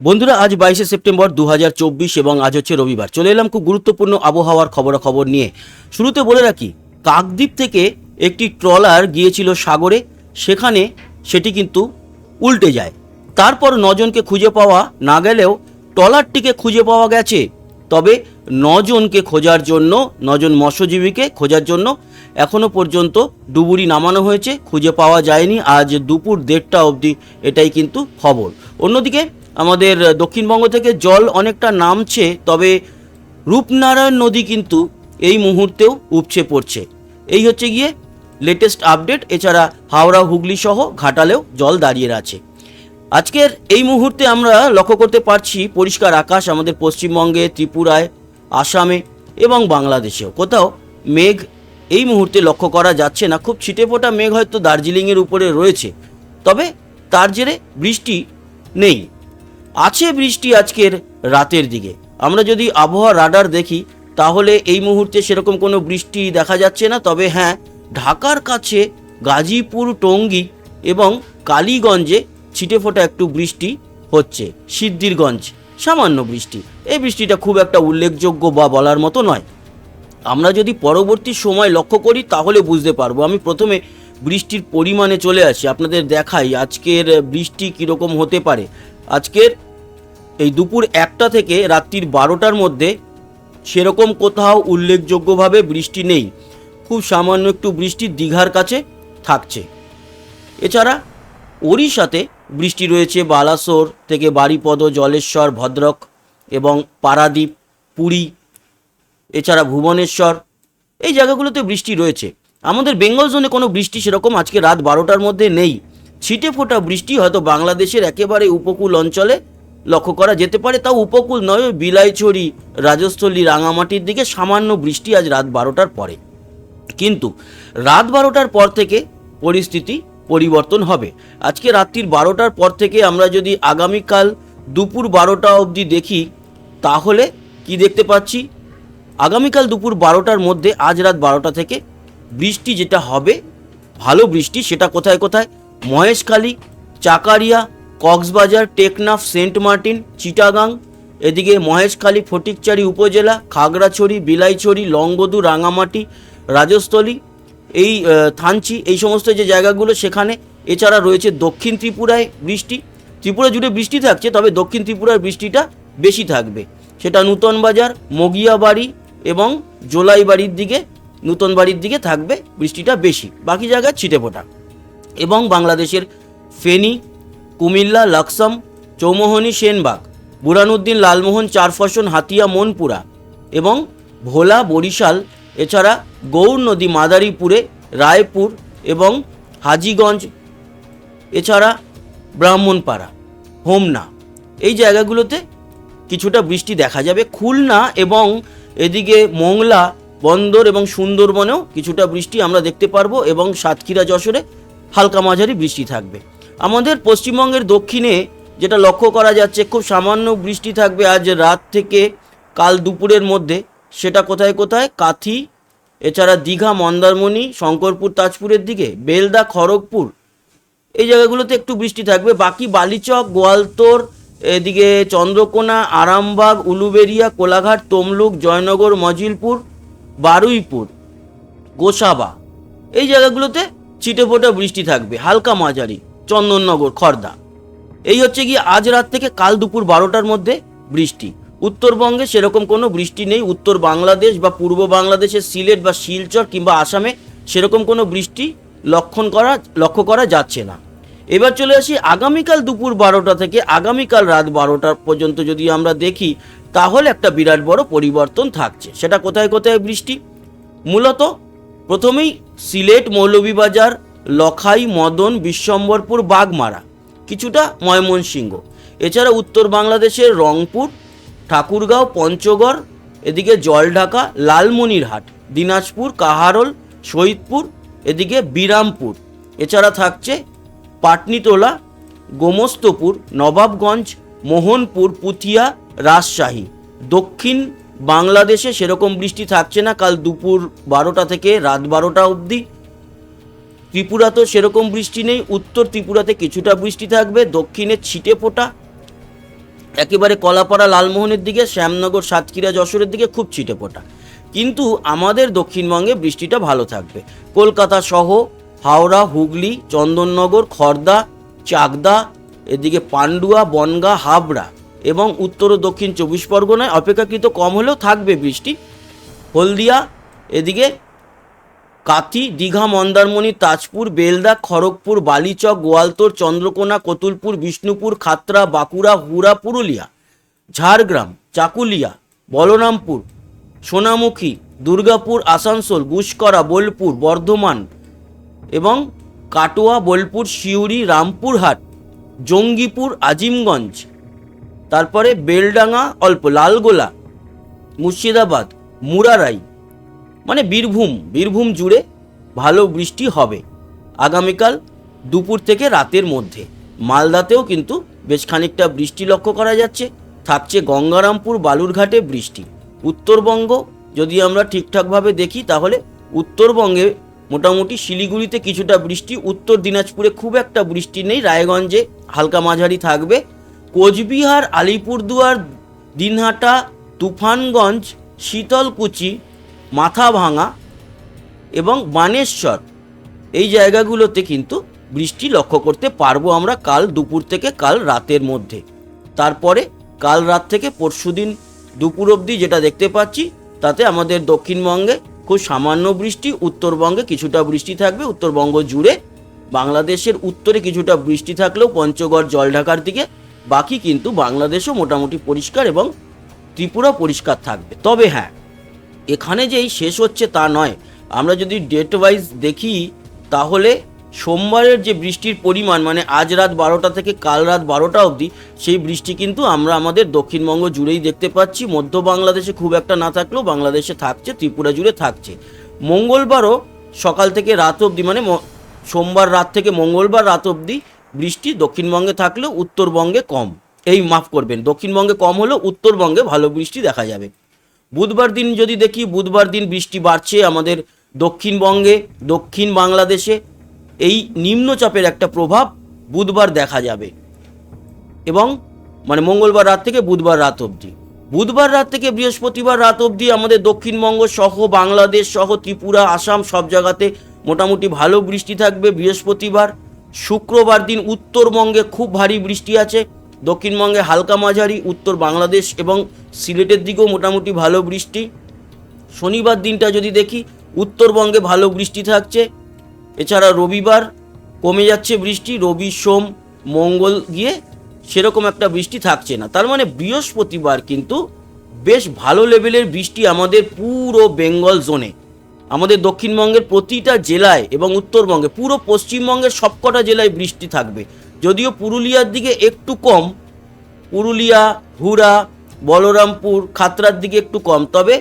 বন্ধুরা, আজ বাইশে সেপ্টেম্বর দু হাজার চব্বিশ এবং আজ হচ্ছে রবিবার। চলে এলাম খুব গুরুত্বপূর্ণ আবহাওয়ার খবরাখবর নিয়ে। শুরুতে বলে রাখি, কাকদ্বীপ থেকে একটি ট্রলার গিয়েছিল সাগরে, সেখানে সেটি কিন্তু উল্টে যায়। তারপর নজনকে খুঁজে পাওয়া না গেলেও ট্রলারটিকে খুঁজে পাওয়া গেছে। তবে নজনকে খোঁজার জন্য, নজন মৎস্যজীবীকে খোঁজার জন্য এখনও পর্যন্ত ডুবুরি নামানো হয়েছে। খুঁজে পাওয়া যায়নি। আজ দুপুর দেড়টা অবধি এটাই কিন্তু খবর। অন্যদিকে আমাদের দক্ষিণবঙ্গ থেকে জল অনেকটা নামছে, তবে রূপনারায়ণ নদী কিন্তু এই মুহূর্তেও উপচে পড়ছে। এই হচ্ছে গিয়ে লেটেস্ট আপডেট এছাড়া হাওড়া, হুগলি সহ ঘাটালেও জল দাঁড়িয়ে আছে। আজকের এই মুহূর্তে আমরা লক্ষ্য করতে পারছি পরিষ্কার আকাশ আমাদের পশ্চিমবঙ্গে, ত্রিপুরায়, আসামে এবং বাংলাদেশেও। কোথাও মেঘ এই মুহূর্তে লক্ষ্য করা যাচ্ছে না। খুব ছিটেফোঁটা মেঘ হয়তো দার্জিলিংয়ের উপরে রয়েছে, তবে তার জেরে বৃষ্টি নেই। আছে বৃষ্টি আজকের রাতের দিকে। আমরা যদি আবহাওয়া রাডার দেখি, তাহলে এই মুহূর্তে সেরকম কোনো বৃষ্টি দেখা যাচ্ছে না। তবে হ্যাঁ ঢাকার কাছে গাজীপুর, টঙ্গী এবং কালীগঞ্জে ছিটেফোঁটা একটু বৃষ্টি হচ্ছে। সিদ্ধিরগঞ্জ, সামান্য বৃষ্টি। এই বৃষ্টিটা খুব একটা উল্লেখযোগ্য বা বলার মতো নয়। আমরা যদি পরবর্তী সময় লক্ষ্য করি, তাহলে বুঝতে পারব। আমি প্রথমে বৃষ্টির পরিমাণে চলে আসি। আপনাদের দেখাই আজকের বৃষ্টি কীরকম হতে পারে। আজকের এই দুপুর একটা থেকে রাত্রির বারোটার মধ্যে সেরকম কোথাও উল্লেখযোগ্যভাবে বৃষ্টি নেই। খুব সামান্য একটু বৃষ্টি দীঘার কাছে থাকছে। এছাড়া ওড়িশাতে বৃষ্টি রয়েছে বালাসোর থেকে বারিপদ, জলেশ্বর, ভদ্রক এবং পারাদ্বীপ, পুরী, এছাড়া ভুবনেশ্বর। এই জায়গাগুলোতে বৃষ্টি রয়েছে। আমাদের বেঙ্গল জোনে কোনো বৃষ্টি সেরকম আজকে রাত বারোটার মধ্যে নেই। ছিটে ফোটা বৃষ্টি হয়তো বাংলাদেশের একেবারে উপকূল অঞ্চলে লক্ষ্য করা যেতে পারে তাও উপকূল নয় বিলাইছড়ি রাজস্থলী রাঙামাটির দিকে সামান্য বৃষ্টি আজ রাত বারোটার পরে। কিন্তু রাত বারোটার পর থেকে পরিস্থিতি পরিবর্তন হবে। আজকে রাত্রির বারোটার পর থেকে আমরা যদি আগামীকাল দুপুর বারোটা অবধি দেখি, তাহলে কি দেখতে পাচ্ছি? আগামীকাল দুপুর বারোটার মধ্যে আজ রাত বারোটা থেকে বৃষ্টি যেটা হবে, ভালো বৃষ্টি, সেটা কোথায় কোথায়? মহেশখালী, চাকারিয়া কক্সবাজার, টেকনাফ, সেন্ট মার্টিন, চিটাগাং, এদিকে মহেশখালী, ফটিকচারি উপজেলা, খাগড়াছড়ি, বিলাইছড়ি, লংগদু, রাঙামাটি, রাজস্থলী, এই থানচি, এই সমস্ত যে জায়গাগুলো সেখানে। এছাড়া রয়েছে দক্ষিণ ত্রিপুরায় বৃষ্টি। ত্রিপুরা জুড়ে বৃষ্টি থাকছে, তবে দক্ষিণ ত্রিপুরার বৃষ্টিটা বেশি থাকবে। সেটা নূতন বাজার মগিয়াবাড়ি এবং জোলাইবাড়ির দিকে নূতন বাড়ির দিকে থাকবে বৃষ্টিটা বেশি। বাকি জায়গায় ছিটেফোঁটা। এবং বাংলাদেশের ফেনী কুমিল্লা, লাকসাম, চৌমোহনী, সেনবাগ বুরানুদ্দিন লালমোহন, চারফসন, হাতিয়া, মনপুরা এবং ভোলা, বরিশাল, এছাড়া গৌর নদী, মাদারীপুরে রায়পুর এবং হাজিগঞ্জ, এছাড়া ব্রাহ্মণপাড়া, হোমনা। এই জায়গাগুলোতে কিছুটা বৃষ্টি দেখা যাবে। খুলনা এবং এদিকে মোংলা, বন্দর এবং সুন্দরবনেও কিছুটা বৃষ্টি আমরা দেখতে পারব এবং সাতক্ষীরা, যশোরে হালকা মাঝারি বৃষ্টি থাকবে। আমাদের পশ্চিমবঙ্গের দক্ষিণে যেটা লক্ষ্য করা যাচ্ছে, খুব সামান্য বৃষ্টি থাকবে আজ রাত থেকে কাল দুপুরের মধ্যে। সেটা কোথায় কোথায়? কাথি, এছাড়া দীঘা, মন্দারমণি, শঙ্করপুর, তাজপুরের দিকে, বেলদা, খড়গপুর। এই জায়গাগুলোতে একটু বৃষ্টি থাকবে। বাকি বালিচক, গোয়ালতোর, এদিকে চন্দ্রকোনা, আরামবাগ, উলুবেরিয়া, কোলাঘাট, তমলুক, জয়নগর, মজিলপুর, বারুইপুর, গোসাবা। এই জায়গাগুলোতে ছিটেফোঁটা বৃষ্টি থাকবে, হালকা মাঝারি। চন্দননগর, খর্দা। এই হচ্ছে কি আজ রাত থেকে কাল দুপুর বারোটার মধ্যে বৃষ্টি। উত্তরবঙ্গে সেরকম কোনো বৃষ্টি নেই। উত্তর বাংলাদেশ বা পূর্ব বাংলাদেশের সিলেট বা শিলচর কিংবা আসামে সেরকম কোনো বৃষ্টি লক্ষণ করা, লক্ষ্য করা যাচ্ছে না। এবার চলে আসি আগামীকাল দুপুর বারোটা থেকে আগামীকাল রাত বারোটা পর্যন্ত যদি আমরা দেখি, তাহলে একটা বিরাট বড় পরিবর্তন থাকছে। সেটা কোথায় কোথায় বৃষ্টি? মূলত প্রথমেই সিলেট মৌলভীবাজার লখাই, মদন, বিশ্বম্বরপুর, বাগমারা। কিছুটা ময়মনসিংহ। এছাড়া উত্তর বাংলাদেশের রংপুর, ঠাকুরগাঁও, পঞ্চগড়, এদিকে জলঢাকা, লালমনিরহাট, দিনাজপুর, কাহারোল, শহীদপুর, এদিকে বিরামপুর। এছাড়া থাকছে পাটনিটোলা গোমস্তপুর, নবাবগঞ্জ, মোহনপুর, পুথিয়া, রাজশাহী। দক্ষিণ বাংলাদেশে সেরকম বৃষ্টি থাকছে না। কাল দুপুর বারোটা থেকে রাত বারোটা অবধি ত্রিপুরাতেও সেরকম বৃষ্টি নেই, উত্তর ত্রিপুরাতে কিছুটা বৃষ্টি থাকবে, দক্ষিণে ছিটে ফোটা। একেবারে কলাপাড়া লালমোহনের দিকে, শ্যামনগর, সাতক্ষীরা, যশোরের দিকে খুব ছিটে ফোটা। কিন্তু আমাদের দক্ষিণবঙ্গে বৃষ্টিটা ভালো থাকবে। কলকাতা সহ হাওড়া, হুগলি, চন্দননগর, খর্দা, চাকদা, এদিকে পান্ডুয়া, বনগা, হাবড়া এবং উত্তর ও দক্ষিণ চব্বিশ পরগনায় অপেক্ষাকৃত কম হলেও থাকবে বৃষ্টি। হলদিয়া, এদিকে কাথি, দীঘা, মন্দারমণি, তাজপুর, বেলদা, খড়গপুর, বালিচক, গোয়ালতোর, চন্দ্রকোনা, কতুলপুর, বিষ্ণুপুর, খাতড়া, বাঁকুড়া হুরা পুরুলিয়া, ঝাড়গ্রাম, চাকুলিয়া, বলরামপুর, সোনামুখী, দুর্গাপুর, আসানসোল, গুসকরা, বোলপুর, বর্ধমান এবং কাটোয়া, বোলপুর, সিউড়ি, রামপুরহাট, জঙ্গিপুর, আজিমগঞ্জ, তারপরে বেলডাঙ্গা, অল্প, লালগোলা, মুর্শিদাবাদ, মুরারাই মানে বীরভূম বীরভূম জুড়ে ভালো বৃষ্টি হবে। আগামীকাল দুপুর থেকে রাতের মধ্যে। মালদাতেও কিন্তু বেশ খানিকটা বৃষ্টি লক্ষ্য করা যাচ্ছে। থাকছে গঙ্গারামপুর বালুরঘাটে বৃষ্টি। উত্তরবঙ্গ যদি আমরা ঠিকঠাকভাবে দেখি, তাহলে উত্তরবঙ্গে মোটামুটি শিলিগুড়িতে কিছুটা বৃষ্টি, উত্তর দিনাজপুরে খুব একটা বৃষ্টি নেই। রায়গঞ্জে হালকা মাঝারি থাকবে। কোচবিহার, আলিপুরদুয়ার, দিনহাটা, তুফানগঞ্জ, শীতলকুচি মাথাভাঙা এবং বানেশ্বর। এই জায়গাগুলোতে কিন্তু বৃষ্টি লক্ষ্য করতে পারব আমরা কাল দুপুর থেকে কাল রাতের মধ্যে। তারপরে কাল রাত থেকে পরশুদিন দুপুর অবধি যেটা দেখতে পাচ্ছি, তাতে আমাদের দক্ষিণবঙ্গে খুব সামান্য বৃষ্টি, উত্তরবঙ্গে কিছুটা বৃষ্টি থাকবে, উত্তরবঙ্গ জুড়ে বাংলাদেশের উত্তরে কিছুটা বৃষ্টি থাকলেও পঞ্চগড়, জলঢাকার দিকে বাকি কিন্তু বাংলাদেশও মোটামুটি পরিষ্কার এবং ত্রিপুরা পরিষ্কার থাকবে। তবে হ্যাঁ এখানে যেই শেষ হচ্ছে তা নয়। আমরা যদি ডেট ওয়াইজ দেখি, তাহলে সোমবারের যে বৃষ্টির পরিমাণ মানে আজ রাত বারোটা থেকে কাল রাত বারোটা অবধি, সেই বৃষ্টি কিন্তু আমরা আমাদের দক্ষিণবঙ্গ জুড়েই দেখতে পাচ্ছি। মধ্য বাংলাদেশে খুব একটা না থাকলেও বাংলাদেশে থাকছে, ত্রিপুরা জুড়ে থাকছে। মঙ্গলবারও সকাল থেকে রাত অবধি মানে সোমবার রাত থেকে মঙ্গলবার রাত অবধি বৃষ্টি দক্ষিণবঙ্গে থাকলেও উত্তরবঙ্গে কম। এই মাফ করবেন, দক্ষিণবঙ্গে কম হলেও উত্তরবঙ্গে ভালো বৃষ্টি দেখা যাবে। বুধবার দিন যদি দেখি, বুধবার দিন বৃষ্টি বাড়ছে আমাদের দক্ষিণবঙ্গে, দক্ষিণ বাংলাদেশে। এই নিম্নচাপের একটা প্রভাব বুধবার দেখা যাবে। এবং মানে মঙ্গলবার রাত থেকে বুধবার রাত অবধি। বুধবার রাত থেকে বৃহস্পতিবার রাত অবধি আমাদের দক্ষিণবঙ্গ সহ বাংলাদেশ সহ ত্রিপুরা, আসাম সব জায়গাতে মোটামুটি ভালো বৃষ্টি থাকবে বৃহস্পতিবার। শুক্রবার দিন উত্তরবঙ্গে খুব ভারী বৃষ্টি আছে। দক্ষিণবঙ্গে হালকা মাঝারি, উত্তর বাংলাদেশ এবং সিলেটের দিকেও মোটামুটি ভালো বৃষ্টি। শনিবার দিনটা যদি দেখি, উত্তরবঙ্গে ভালো বৃষ্টি থাকছে। এছাড়া রবিবার কমে যাচ্ছে বৃষ্টি, রবি, সোম, মঙ্গল গিয়ে সেরকম একটা বৃষ্টি থাকছে না। তার মানে বৃহস্পতিবার কিন্তু বেশ ভালো লেভেলের বৃষ্টি আমাদের পুরো বেঙ্গল জোনে। আমাদের দক্ষিণবঙ্গের প্রতিটা জেলায় এবং উত্তরবঙ্গে, পুরো পশ্চিমবঙ্গের সবকটা জেলায় বৃষ্টি থাকবে। যদিও পুরুলিয়ার দিকে একটু কম, পুরুলিয়া হুরা বলরামপুর খাতরার দিকে একটু কম, তবে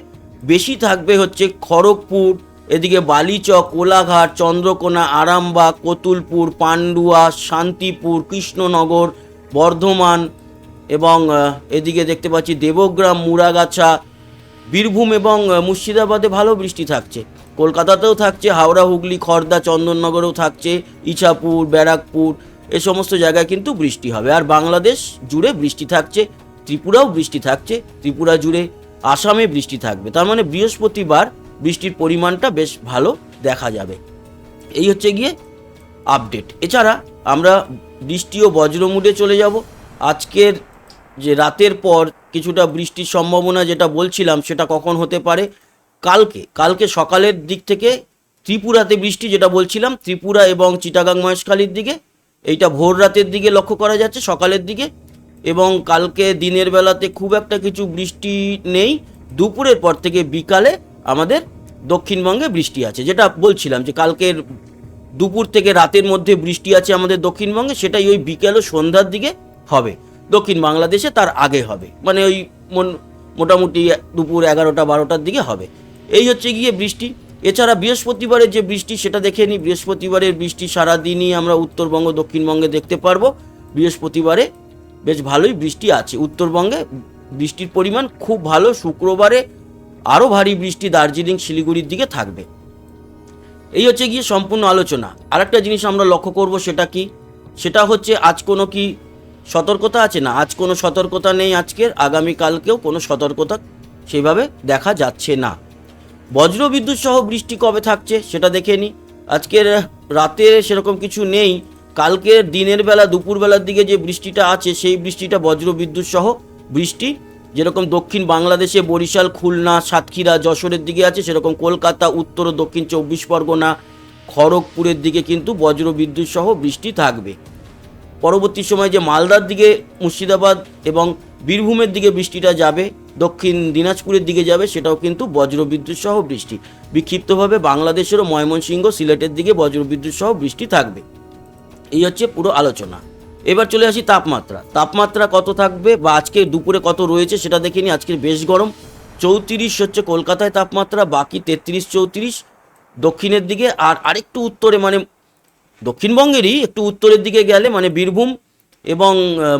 বেশি থাকবে হচ্ছে খড়গপুর, এদিকে বালিচক, কোলাঘাট, চন্দ্রকোনা, আরামবাগ, কতুলপুর, পান্ডুয়া, শান্তিপুর, কৃষ্ণনগর, বর্ধমান এবং এদিকে দেখতে পাচ্ছি দেবগ্রাম মুরাগাছা বীরভূম এবং মুর্শিদাবাদে ভালো বৃষ্টি থাকছে। কলকাতাতেও থাকছে, হাওড়া, হুগলি, খর্দা, চন্দননগরেও থাকছে, ইছাপুর, ব্যারাকপুর এ সমস্ত জায়গায় কিন্তু বৃষ্টি হবে। আর বাংলাদেশ জুড়ে বৃষ্টি থাকছে, ত্রিপুরাও বৃষ্টি থাকছে, ত্রিপুরা জুড়ে আসামে বৃষ্টি থাকবে। তার মানে বৃহস্পতিবার বৃষ্টির পরিমাণটা বেশ ভালো দেখা যাবে। এই হচ্ছে গিয়ে আপডেট এছাড়া আমরা বৃষ্টি ও বজ্রমুডে চলে যাব। আজকের যে রাতের পর কিছুটা বৃষ্টির সম্ভাবনা যেটা বলছিলাম, সেটা কখন হতে পারে? কালকে। কালকে সকালের দিক থেকে ত্রিপুরাতে বৃষ্টি যেটা বলছিলাম, ত্রিপুরা এবং চিটাগাং মহেশখালীর দিকে এইটা ভোর রাতের দিকে লক্ষ্য করা যাচ্ছে, সকালের দিকে। এবং কালকে দিনের বেলাতে খুব একটা কিছু বৃষ্টি নেই। দুপুরের পর থেকে বিকালে আমাদের দক্ষিণবঙ্গে বৃষ্টি আছে। যেটা বলছিলাম যে কালকের দুপুর থেকে রাতের মধ্যে বৃষ্টি আছে আমাদের দক্ষিণবঙ্গে, সেটাই ওই বিকেল ও সন্ধ্যার দিকে হবে। দক্ষিণ বাংলাদেশে তার আগে হবে। মানে ওই মোটামুটি দুপুর এগারোটা, বারোটার দিকে হবে। এই হচ্ছে গিয়ে বৃষ্টি। এছাড়া বৃহস্পতিবারের যে বৃষ্টি, সেটা দেখে নিই। বৃহস্পতিবারের বৃষ্টি সারাদিনই আমরা উত্তরবঙ্গ, দক্ষিণবঙ্গে দেখতে পারব। বৃহস্পতিবারে বেশ ভালোই বৃষ্টি আছে। উত্তরবঙ্গে বৃষ্টির পরিমাণ খুব ভালো। শুক্রবারে আরও ভারী বৃষ্টি দার্জিলিং, শিলিগুড়ির দিকে থাকবে। এই হচ্ছে গিয়ে সম্পূর্ণ আলোচনা। আরেকটা জিনিস আমরা লক্ষ্য করব, সেটা কি? সেটা হচ্ছে, আজ কোনো কি সতর্কতা আছে? না, আজ কোনো সতর্কতা নেই আজকের। আগামীকালকেও কোনো সতর্কতা সেইভাবে দেখা যাচ্ছে না। বজ্র বিদ্যুৎ সহ বৃষ্টি কবে থাকছে সেটা দেখে নিই আজকের রাতে সেরকম কিছু নেই। কালকের দিনের বেলা দুপুরবেলার দিকে যে বৃষ্টিটা আছে, সেই বৃষ্টিটা বজ্র বিদ্যুৎ সহ বৃষ্টি। যেরকম দক্ষিণ বাংলাদেশে বরিশাল, খুলনা, সাতক্ষীরা, যশোরের দিকে আছে, সেরকম কলকাতা, উত্তর ও দক্ষিণ চব্বিশ পরগনা, খড়গপুরের দিকে কিন্তু বজ্র বিদ্যুৎ সহ বৃষ্টি থাকবে। পরবর্তী সময় যে মালদার দিকে, মুর্শিদাবাদ এবং বীরভূমের দিকে বৃষ্টিটা যাবে দক্ষিণ দিনাজপুরের দিকে যাবে, সেটাও কিন্তু বজ্রবিদ্যুৎ সহ বৃষ্টি। বিক্ষিপ্তভাবে বাংলাদেশেরও ময়মনসিংহ সিলেটের দিকে বজ্রবিদ্যুৎ সহ বৃষ্টি থাকবে। এই হচ্ছে পুরো আলোচনা। এবার চলে আসি তাপমাত্রা। তাপমাত্রা কত থাকবে বা আজকে দুপুরে কত রয়েছে সেটা দেখে নিই। আজকে বেশ গরম। চৌত্রিশ হচ্ছে কলকাতায় তাপমাত্রা, বাকি তেত্রিশ, চৌত্রিশ দক্ষিণের দিকে। আর আরেকটু উত্তরে মানে দক্ষিণবঙ্গেরই একটু উত্তরের দিকে গেলে মানে বীরভূম এবং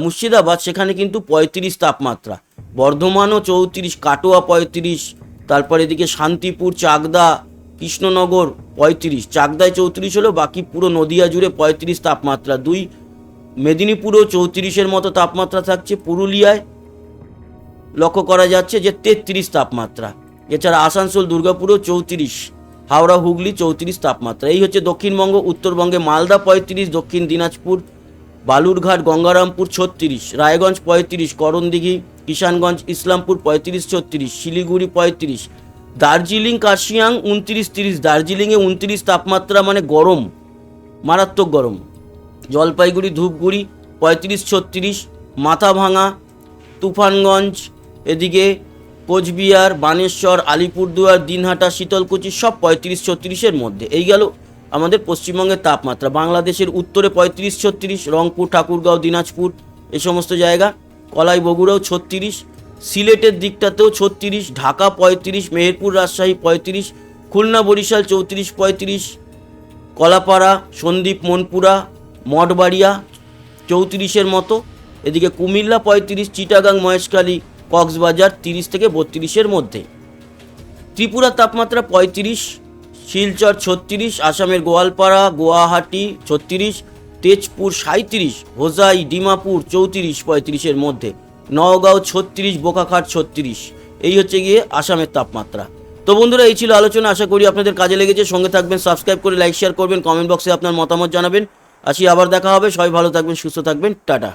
মুর্শিদাবাদ সেখানে কিন্তু পঁয়ত্রিশ তাপমাত্রা। বর্ধমানও চৌত্রিশ, কাটোয়া পঁয়ত্রিশ, তারপর এদিকে শান্তিপুর, চাকদা, কৃষ্ণনগর পঁয়ত্রিশ, চাকদায় চৌত্রিশ হলো বাকি পুরো নদিয়া জুড়ে পঁয়ত্রিশ তাপমাত্রা। দুই, মেদিনীপুরেও চৌত্রিশের মতো তাপমাত্রা থাকছে। পুরুলিয়ায় লক্ষ্য করা যাচ্ছে যে তেত্রিশ তাপমাত্রা। এছাড়া আসানসোল, দুর্গাপুরও চৌত্রিশ, হাওড়া, হুগলি চৌত্রিশ তাপমাত্রা। এই হচ্ছে দক্ষিণবঙ্গ, উত্তরবঙ্গে মালদা পঁয়ত্রিশ, দক্ষিণ দিনাজপুর বালুরঘাট, গঙ্গারামপুর ছত্রিশ, রায়গঞ্জ পঁয়ত্রিশ, করণদিঘি, কিষানগঞ্জ, ইসলামপুর পঁয়ত্রিশ, ছত্রিশ, শিলিগুড়ি পঁয়ত্রিশ, দার্জিলিং, কার্শিয়াং উনত্রিশ তিরিশ, দার্জিলিংয়ে উনত্রিশ তাপমাত্রা মানে গরম, মারাত্মক গরম। জলপাইগুড়ি, ধূপগুড়ি পঁয়ত্রিশ, ছত্রিশ, মাথাভাঙা, তুফানগঞ্জ, এদিকে কোচবিহার, বানেশ্বর, আলিপুরদুয়ার, দিনহাটা, শীতলকুচি সব পঁয়ত্রিশ, ছত্রিশের মধ্যে। এই গেল আমাদের পশ্চিমবঙ্গের তাপমাত্রা। বাংলাদেশের উত্তরে পঁয়ত্রিশ, ছত্রিশ, রংপুর, ঠাকুরগাঁও, দিনাজপুর, এ সমস্ত জায়গা। কলাই বগুড়াও ছত্রিশ, সিলেটের দিকটাতেও ছত্রিশ, ঢাকা পঁয়ত্রিশ, মেহেরপুর, রাজশাহী পঁয়ত্রিশ, খুলনা, বরিশাল চৌত্রিশ, পঁয়ত্রিশ, কলাপাড়া, সন্দ্বীপ, মনপুরা, মঠবাড়িয়া চৌত্রিশের মতো। এদিকে কুমিল্লা পঁয়ত্রিশ, চিটাগাং, মহেশখালী, কক্সবাজার তিরিশ থেকে বত্রিশের মধ্যে। ত্রিপুরার তাপমাত্রা পঁয়ত্রিশ শিলচর ছত্রিশ, আসামের গোয়ালপাড়া, গুয়াহাটি ছত্রিশ, তেজপুর সাঁত্রিশ হোজাই, ডিমাপুর চৌত্রিশ, পঁয়ত্রিশের মধ্যে, নওগাঁও ছত্রিশ, বোকাখাট ছত্রিশ। এই হচ্ছে গিয়ে আসামের তাপমাত্রা। তো বন্ধুরা, এই ছিল আলোচনা। আশা করি আপনাদের কাজে লেগেছে। সঙ্গে থাকবেন সাবস্ক্রাইব করে লাইক শেয়ার করবেন কমেন্ট বক্সে আপনার মতামত জানাবেন। আসি, আবার দেখা হবে। সবাই ভালো থাকবেন, সুস্থ থাকবেন। টাটা।